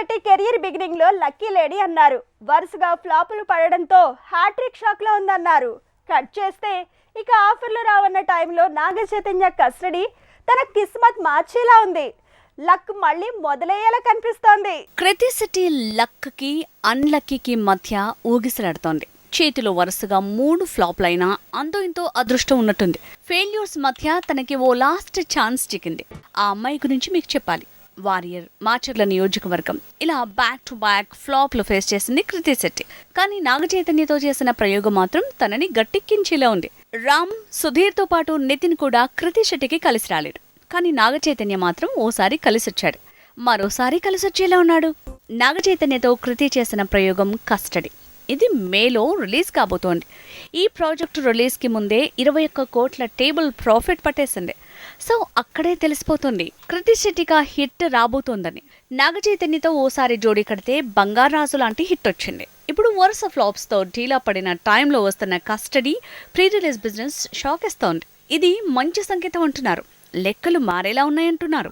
Shetty career బిగినింగ్లో lucky lady అన్నారు. వరుసగా ఫ్లాపులు పడడంతో హ్యాట్రిక్ షాక్లో ఉందన్నారు. కట్ చేస్తే ఇక ఆఫర్లు రావన్న టైంలో నాగ చైతన్య కస్టడీ తన కిస్మత్ మార్చేలా ఉంది. లక్ మళ్ళీ మొదలయ్యేలా కనిపిస్తోంది. కృతి సిటీ లక్కి అన్లక్కీకి మధ్య ఊగిసలాడుతోంది. చేతిలో వరుసగా మూడు ఫ్లాప్లైనా అంతో ఇంతో అదృష్టం ఉన్నట్టుంది. ఫెయిల్యూర్స్ మధ్య తనకి ఓ లాస్ట్ ఛాన్స్ చిక్కింది. ఆ అమ్మాయి గురించి మీకు చెప్పాలి. వారియర్ మాచర్ల నియోజకవర్గం. ఇలా బ్యాక్ టు బ్యాక్ ఫ్లాప్లు ఫేస్ చేసింది కృతి శెట్టి. కానీ నాగ చైతన్యతో చేసిన ప్రయోగం మాత్రం తనని గట్టెక్కించేలా ఉంది. రామ్ సుధీర్తో పాటు నితిన్ కూడా కృతి శెట్టికి కలిసి రాలేడు కానీ నాగ చైతన్య మాత్రం ఓసారి కలిసొచ్చాడు. మరోసారి కలిసొచ్చేలా ఉన్నాడు. నాగ చైతన్యతో కృతి చేసిన ప్రయోగం కస్టడీ. ఇది మేలో రిలీజ్ కాబోతోంది. ఈ ప్రాజెక్టు రిలీజ్కి ముందే ఇరవై ఒక్క కోట్ల టేబుల్ ప్రాఫిట్ పట్టేసింది. సో అక్కడే తెలిసిపోతుంది. కృతి శెట్టిగా హిట్ రాబోతోందని. నాగచైతన్యతో ఓసారి జోడీ కడితే బంగారాజు లాంటి హిట్ వచ్చింది. ఇప్పుడు వరుస ఫ్లాప్స్తో ఢీలా పడిన టైంలో వస్తున్న custody pre release business shock ఇస్తోంది ఇది మంచి సంకేతం అంటున్నారు. లెక్కలు మారేలా ఉన్నాయంటున్నారు.